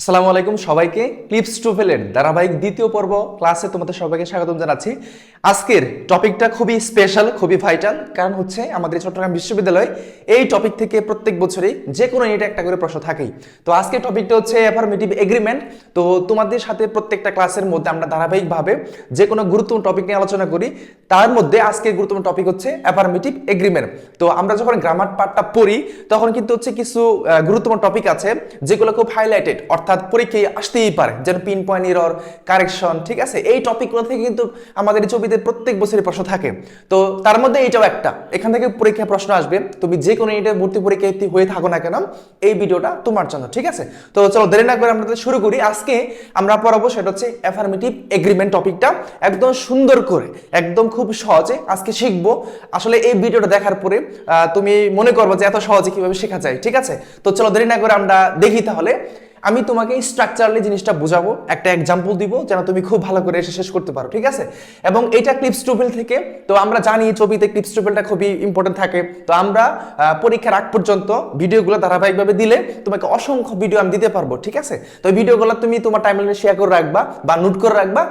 আসসালামু আলাইকুম সবাইকে। ক্লিপস টুফেলের ধারাবাহিক দ্বিতীয় পর্ব ক্লাসে তোমাদের সবাইকে স্বাগতম জানাচ্ছি। আজকের টপিকটা খুবই স্পেশাল খুবই ভাইটাল কারণ হচ্ছে আমাদের চট্টগ্রাম বিশ্ববিদ্যালয় এই টপিক থেকে প্রত্যেক বছরই যে কোনো ইউনিটে একটা করে প্রশ্ন থাকেই। তো আজকের টপিকটা হচ্ছে অ্যাফার্মেটিভ এগ্রিমেন্ট তো তোমাদের সাথে প্রত্যেকটা ক্লাসের মধ্যে আমরা ধারাবাহিকভাবে যে কোনো গুরুত্বপূর্ণ টপিক নিয়ে আলোচনা করি, তার মধ্যে আজকের গুরুত্বপূর্ণ টপিক হচ্ছে অ্যাফার্মেটিভ এগ্রিমেন্ট তো আমরা যখন গ্রামার পার্টটা পড়ি, তখন কিন্তু হচ্ছে কিছু গুরুত্বপূর্ণ টপিক আছে, যেগুলো খুব হাইলাইটেড অর্থাৎ পরীক্ষায় আসতেই পারে, যেন পিন পয়েন্ট ইরর কারেকশন ঠিক আছে? এই টপিকগুলো থেকে কিন্তু আমাদের ছবিতে প্রত্যেক বছরই প্রশ্ন থাকে। তো তার মধ্যে এইটাও একটা। এখান থেকে পরীক্ষায় প্রশ্ন আসবে, তুমি যে কোনো ইউনিটে ভর্তি পরীক্ষায় হয়ে থাকো না কেন, এই ভিডিওটা তোমার জন্য, ঠিক আছে? তো চলো, দেরি না করে আমরা শুরু করি। আজকে আমরা পড়াবো সেটা হচ্ছে অ্যাফার্মেটিভ এগ্রিমেন্ট টপিকটা একদম সুন্দর করে, একদম খুব সহজে আজকে শিখব। আসলে এই ভিডিওটা দেখার পরে তুমি মনে করব যে এত সহজে কীভাবে শেখা যায়, ঠিক আছে? তো চলো, দেরি না করে আমরা দেখি তাহলে। আমি তোমাকে স্ট্রাকচারালি জিনিসটা বোঝাবো, একটা এক্সাম্পল দিব যেন তুমি খুব ভালো করে এসে শেষ করতে পারো, ঠিক আছে? এবং এটা ক্লিপস টুপেল থেকে, তো আমরা জানি ছবিতে ক্লিপস টুপেলটা খুবই ইম্পর্টেন্ট থাকে, তো আমরা পরীক্ষার আগ পর্যন্ত ভিডিওগুলো ধারাবাহিকভাবে দিলে তোমাকে অসংখ্য ভিডিও আমি দিতে পারব, ঠিক আছে? তো ভিডিওগুলো তুমি তোমার টাইমলাইনে শেয়ার করে রাখবা বা নোট করে রাখবা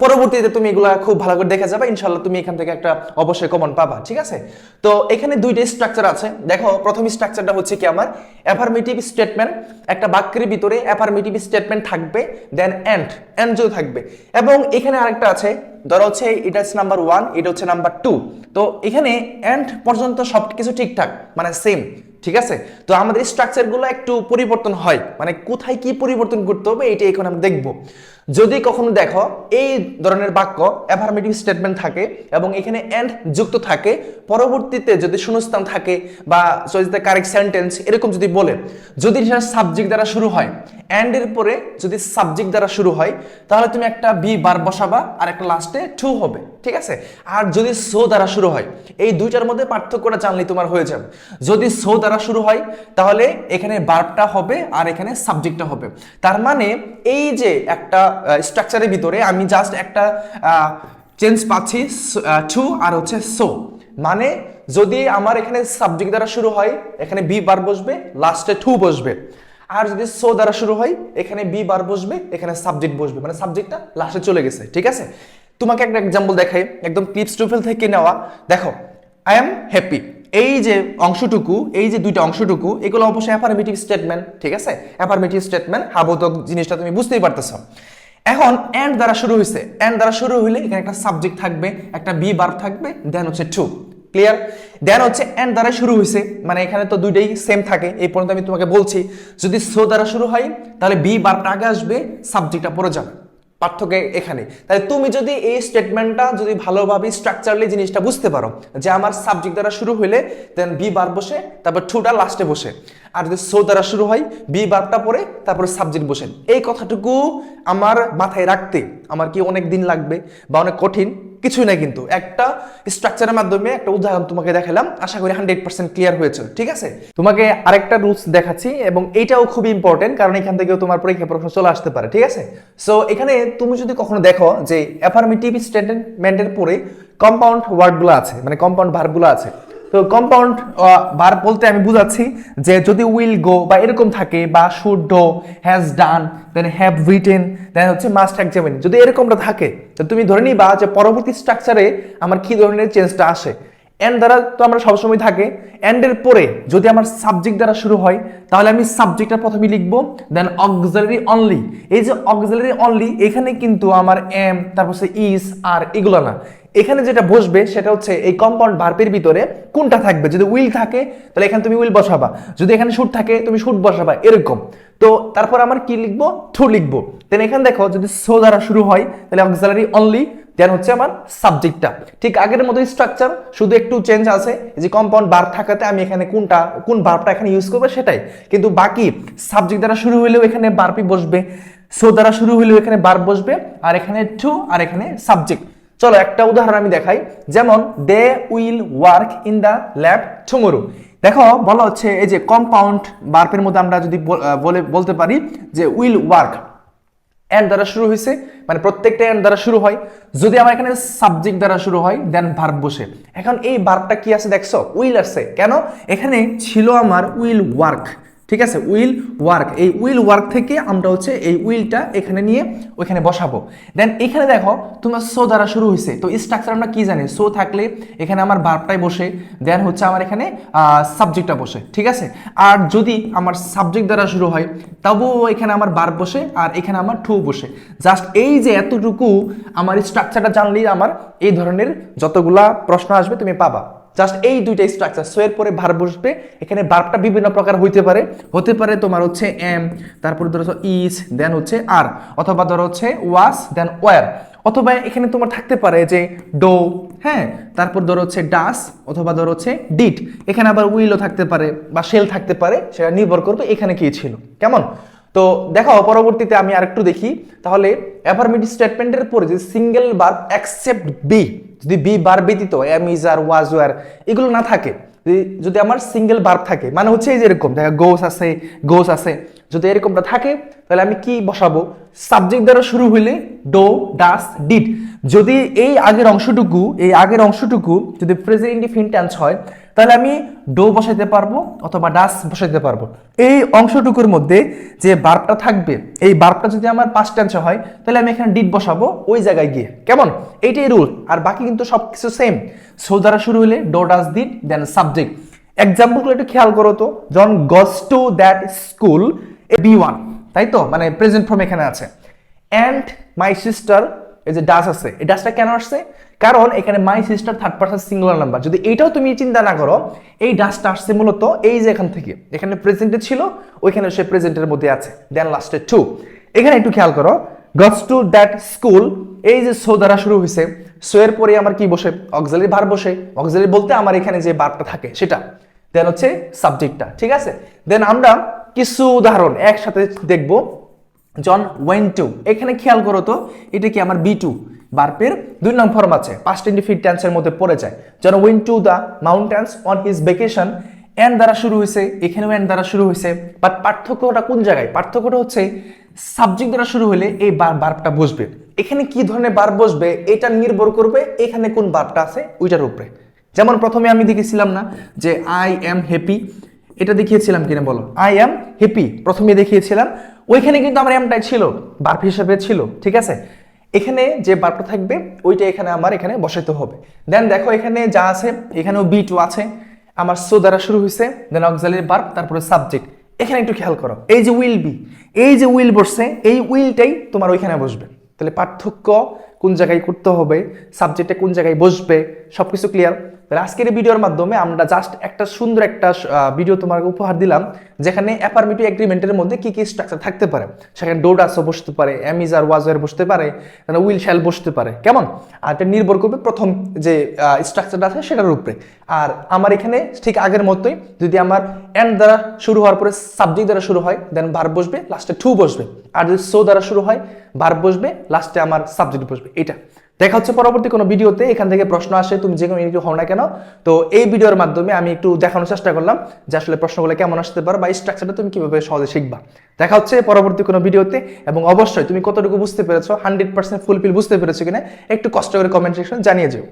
পরবর্তীতে তুমি এগুলা খুব ভালো করে দেখে যাবে ইনশাল্লাহ তুমি এখান থেকে একটা অবশ্যই কমন পাবা, ঠিক আছে? তো এখানে দুইটা স্ট্রাকচার আছে। দেখো, প্রথম স্ট্রাকচারটা হচ্ছে কি আমার? অ্যাফার্মেটিভ স্টেটমেন্ট একটা বাক্যের ভিতরে অ্যাফার্মেটিভ স্টেটমেন্ট থাকবে দেন এন্ড এন্ড যদি থাকবে। এবং এখানে আরেকটা আছে, ধরো হচ্ছে এটা হচ্ছে নাম্বার ওয়ান এটা হচ্ছে নাম্বার টু তো এখানে এন্ড পর্যন্ত সব কিছু ঠিকঠাক মানে সেম ঠিক আছে? তো আমাদের স্ট্রাকচারগুলো একটু পরিবর্তন হয় মানে কোথায় কি পরিবর্তন করতে হবে এটা এখন আমরা দেখব। যদি কখনো দেখো এই ধরনের বাক্য অ্যাফার্মেটিভ স্টেটমেন্ট থাকে এবং এখানে এন্ড যুক্ত থাকে, পরবর্তীতে যদি শূন্যস্থান থাকে বা যদি কারেক্ট সেন্টেন্স এরকম যদি বলে, যদি সেটা সাবজেক্ট দ্বারা শুরু হয় এন্ড এর পরে যদি সাবজেক্ট দ্বারা শুরু হয়, তাহলে তুমি একটা বি বার বসাবা আর একটা লাস্টে টু হবে, ঠিক আছে? আর যদি সো দ্বারা শুরু হয়, এই দুইটার মধ্যে পার্থক্যটা জানলে তোমার হয়ে যাবে। যদি সো দ্বারা শুরু হয়, তাহলে এখানে বার্বটা হবে আর এখানে সাবজেক্টটা হবে। তার মানে এই যে একটা স্ট্রাকচারের ভিতরে আমি জাস্ট একটা চেঞ্জ পাচ্ছি টু আর হচ্ছে সো মানে যদি আমার এখানে সাবজেক্ট দ্বারা শুরু হয়, এখানে বি বার বসবে লাস্টে টু বসবে। আর যদি সো দ্বারা শুরু হয়, এখানে বি বার বসবে, এখানে সাবজেক্ট বসবে। মানে সাবজেক্টটা লাস্টে চলে গেছে, ঠিক আছে? তোমাকে একটা এক্সাম্পল দেখাই, একদম ক্লিপস টুফেল থেকে নেওয়া। দেখো আই এম হ্যাপি এই যে অংশটুকু, এই যে দুইটা অংশটুকু, এগুলো অবশ্যই অ্যাফার্মেটিভ স্টেটমেন্ট ঠিক আছে? অ্যাফার্মেটিভ স্টেটমেন্ট হাবোধক জিনিসটা তুমি বুঝতেই পারতেছ। এখন এন্ড দ্বারা শুরু হয়েছে এন্ড দ্বারা শুরু হইলে এখানে একটা সাবজেক্ট থাকবে, একটা বি বার থাকবে দেন হচ্ছে টু ক্লিয়ার দেন হচ্ছে এন্ড দ্বারা শুরু হয়েছে মানে এখানে তো দুইটাই সেম থাকে, এই পর্যন্ত আমি তোমাকে বলছি। যদি সো দ্বারা শুরু হয়, তাহলে বি বারটা আগে আসবে সাবজেক্টটা পরে যাবে। পার্থক্য এখানে। তাহলে তুমি যদি এই স্টেটমেন্টটা যদি ভালোভাবে স্ট্রাকচারলি জিনিসটা বুঝতে পারো, যে আমার সাবজেক্ট দ্বারা শুরু হইলে দেন বি বার বসে, তারপর টুটা লাস্টে বসে। আর যদি সো দ্বারা শুরু হয় বি বারটা পরে, তারপর সাবজেক্ট বসেন এই কথাটুকু আমার মাথায় রাখতে আমার কি অনেক দিন লাগবে বা অনেক কঠিন? কিছুই না কিন্তু। একটা স্ট্রাকচারের মাধ্যমে একটা উদাহরণ তোমাকে দেখালাম, আশা করি হান্ড্রেড পার্সেন্ট ক্লিয়ার হয়েছে, ঠিক আছে? তোমাকে আরেকটা রুলস দেখাচ্ছি এবং এইটাও খুব ইম্পর্টেন্ট কারণ এখান থেকেও তোমার পরীক্ষা প্রশ্ন চলে আসতে পারে, ঠিক আছে? সো এখানে তুমি যদি কখনো দেখো যে অ্যাফার্মেটিভ স্টেটমেন্টের পরে কম্পাউন্ড ওয়ার্ডগুলো আছে মানে কম্পাউন্ড ভার্বগুলো আছে তো কম্পাউন্ড বার বলতে আমি বুঝাচ্ছি যে যদি উইল গো বা এরকম থাকে বা should do has done then have written then হচ্ছে মাস্ট এক্সামিন যদি এরকমটা থাকে, তো তুমি ধরে নিবা যে পরবর্তী স্ট্রাকচারে আমার কি ধরনের চেঞ্জটা আসে? এন্ড দ্বারা তো আমরা সবসময় থাকে। এন্ডের পরে যদি আমার সাবজেক্ট দ্বারা শুরু হয়, তাহলে আমি সাবজেক্টটা প্রথমে লিখব দেন অক্সিলারি অনলি এই যে অক্সিলারি অনলি এখানে কিন্তু আমার এম তারপর ইস আর এগুলো না। এখানে যেটা বসবে সেটা হচ্ছে এই কম্পাউন্ড ভার্বের ভিতরে কোনটা থাকবে? যদি উইল থাকে, তাহলে এখানে তুমি উইল বসাবা। যদি এখানে শুট থাকে, তুমি শুট বসাবা, এরকম। তো তারপর আমার কি লিখব? টু লিখব। দেন এখানে দেখো, যদি সো দ্বারা শুরু হয়, তাহলে অক্সিলারি অনলি দেন হচ্ছে আমার সাবজেক্টটা ঠিক আগের মতো স্ট্রাকচার শুধু একটু চেঞ্জ আছে। যে কম্পাউন্ড ভার্ব থাকাতে আমি এখানে কোনটা, কোন ভার্বটা এখানে ইউজ করব সেটাই। কিন্তু বাকি সাবজেক্ট দ্বারা শুরু হলেও এখানে বার্বই বসবে সো দ্বারা শুরু হলেও এখানে বার্ব বসবে, আর এখানে টু আর এখানে সাবজেক্ট চলো একটা উদাহরণ আমি দেখাই। যেমন they will work in the lab tomorrow দেখো, বলা হচ্ছে এই যে কম্পাউন্ড বার্পের মধ্যে আমরা যদি বলে বলতে পারি যে উইল ওয়ার্ক এন্ড দ্বারা শুরু হয়েছে মানে প্রত্যেকটা এন্ড দ্বারা শুরু হয়। যদি আমার এখানে সাবজেক্ট দ্বারা শুরু হয় দেন ভার্ব বসে। এখন এই ভার্বটা কি আছে দেখছ? উইল আসছে কেন? এখানে ছিল আমার উইল ওয়ার্ক ঠিক আছে? উইল ওয়ার্ক এই উইল ওয়ার্ক থেকে আমরা হচ্ছে এই উইলটা এখানে নিয়ে ওইখানে বসাবো। দেন এখানে দেখো, তোমার সো দ্বারা শুরু হয়েছে তো স্ট্রাকচার আমরা কি জানি? সো থাকলে এখানে আমার বার্বটাই বসে দেন হচ্ছে আমার এখানে সাবজেক্টটা বসে, ঠিক আছে? আর যদি আমার সাবজেক্ট দ্বারা শুরু হয়, তবুও এখানে আমার বার্ব বসে আর এখানে আমার টু বসে। জাস্ট এই যে এতটুকু আমার স্ট্রাকচারটা জানলেই আমার এই ধরনের যতগুলা প্রশ্ন আসবে তুমি পাবা। জাস্ট এই দুইটা স্ট্রাকচার সো এর পরে ভার বসবে, এখানে ভার্বটা বিভিন্ন প্রকার হইতে পারে। হতে পারে তোমার হচ্ছে এম তারপরে ধরো ইজ দেন হচ্ছে আর অথবা ধরো হচ্ছে ওয়াস দেন ওয়ার অথবা এখানে তোমার থাকতে পারে যে ডো হ্যাঁ? তারপর ধরো হচ্ছে ডাস অথবা ধরো হচ্ছে ডিট এখানে আবার উইলও থাকতে পারে বা শেল থাকতে পারে, সেটা নির্ভর করবে এখানে কি ছিল। কেমন? তো দেখো, পরবর্তীতে আমি আরেকটু দেখি। তাহলে অ্যাফার্মেটিভ স্টেটমেন্টের পরে যে সিঙ্গেল বার অ্যাকসেপ্ট বি যদি বি বার ব্যতীত am is are was were এগুলো না থাকে, যদি যদি আমার সিঙ্গেল বার্ব থাকে মানে হচ্ছে এই যে এরকম, দেখা গোস আছে গোস আছে, যদি এরকমটা থাকে, তাহলে আমি কি বসাবো? সাবজেক্ট দ্বারা শুরু হইলে ডো ডাস ডিড যদি এই আগের অংশটুকু, এই আগের অংশটুকু যদি প্রেজেন্ট ইন্ডিফিন টেন্স হয় তাহলে আমি ডো বসাইতে পারব অথবা ডাস বসাইতে পারব। এই অংশটুকুর মধ্যে যে বার্বটা থাকবে, এই বার্বটা যদি আমার পাঁচ টেন্সে হয়, তাহলে আমি এখানে ডিট বসাবো ওই জায়গায় গিয়ে। কেমন? এইটাই রুল। আর বাকি কিন্তু সব কিছু সেম সো দ্বারা শুরু হলে ডো, ডাস, ডিট, দেন সাবজেক্ট। এক্সাম্পলগুলো একটু খেয়াল করো তো। John goes to that school be one তাই তো? মানে প্রেজেন্ট ফর্ম এখানে আছে। অ্যান্ড মাই সিস্টার এই যে ডাস আছে, এই ডাসটা কেন আসছে? কারণ এখানে my sister third person singular number যদি এইটাও তুমি চিন্তা না করো, এই ডাসটা আসছে মূলত এই যে এখান থেকে। এখানে প্রেজেন্টে ছিল, ওইখানে সে প্রেজেন্টের মধ্যে আছে। দেন লাস্টে টু এখানে একটু খেয়াল করো গটস টু দ্যাট স্কুল এই যে সো দ্বারা শুরু হয়েছে সো এর পরে আমার কি বসে? অক্সালি ভার বসে। অক্সালি বলতে আমার এখানে যে বারটা থাকে, সেটা। দেন হচ্ছে সাবজেক্টটা ঠিক আছে? দেন আমরা কিছু উদাহরণ একসাথে দেখব। John went to. এখানে খেয়াল করো তো, এটা কি আমার বি টু? বার্পের দুই নং ফর্ম আছে পাস্ট ইন্ডিফিট টেন্সের মধ্যে পড়ে যায়। John went to the mountains on his vacation N দ্বারা শুরু হয়েছে, এখানেও এন দ্বারা শুরু হয়েছে বাট পার্থক্যটা কোন জায়গায়? পার্থক্যটা হচ্ছে সাবজেক্ট দ্বারা শুরু হলে এই বার্বটা বসবে। এখানে কি ধরনের বার বসবে? এটা নির্ভর করবে এখানে কোন বার্বটা আছে, ওইটার উপরে। যেমন প্রথমে আমি দেখেছিলাম না যে আই এম হ্যাপি এটা দেখিয়েছিলাম কিনা বলো? আই এম হ্যাপি প্রথমে দেখিয়েছিলাম। ওইখানে কিন্তু আমার এমটাই ছিল বার্ব হিসাবে ছিল, ঠিক আছে? এখানে যে বার্বটা থাকবে, ওইটা এখানে আমার এখানে বসাইতে হবে। দেন দেখো এখানে যা আছে, এখানেও বি টু আছে। আমার সো দ্বারা শুরু হয়েছে দেন অক্সালির বার্ব তারপরে সাবজেক্ট এখানে একটু খেয়াল করো, এই যে উইল বি এই যে উইল বসছে, এই উইলটাই তোমার ওইখানে বসবে। তাহলে পার্থক্য কোন জায়গায় করতে হবে সাবজেক্টটা কোন জায়গায় বসবে, সবকিছু ক্লিয়ার তাহলে আজকের ভিডিওর মাধ্যমে আমরা জাস্ট একটা সুন্দর একটা ভিডিও তোমাকে উপহার দিলাম, যেখানে অ্যাপারমিটিভ এগ্রিমেন্টের মধ্যে কি কি স্ট্রাকচার থাকতে পারে। সেখানে ডোডাসও বসতে পারে অ্যামিজার ওয়াজার বসতে পারে উইল শ্যাল বসতে পারে, কেমন? আর এটা নির্ভর করবে প্রথম যে স্ট্রাকচারটা আছে সেটার উপরে। আর আমার এখানে ঠিক আগের মতোই যদি আমার এন্ড দ্বারা শুরু হওয়ার পরে সাবজেক্ট দ্বারা শুরু হয় দেন বার বসবে লাস্টে টু বসবে। আর যদি সো দ্বারা শুরু হয় বার বসবে লাস্টে আমার সাবজেক্ট বসবে এটা দেখা হচ্ছে পরবর্তী কোনো ভিডিওতে, এখান থেকে প্রশ্ন আসে, তুমি যে কোনো ইউনিট হও না কেন। তো এই ভিডিওর মাধ্যমে আমি একটু দেখানোর চেষ্টা করলাম যে আসলে প্রশ্নগুলো কেমন আসতে পারো বা স্ট্রাকচারটা তুমি কীভাবে সহজে শিখবা। দেখা হচ্ছে পরবর্তী কোনো ভিডিওতে এবং অবশ্যই তুমি কতটুকু বুঝতে পেরেছ হান্ড্রেড পার্সেন্ট ফুলফিল বুঝতে পেরেছ কিনা, একটু কষ্ট করে কমেন্ট সেকশন জানিয়ে যেও।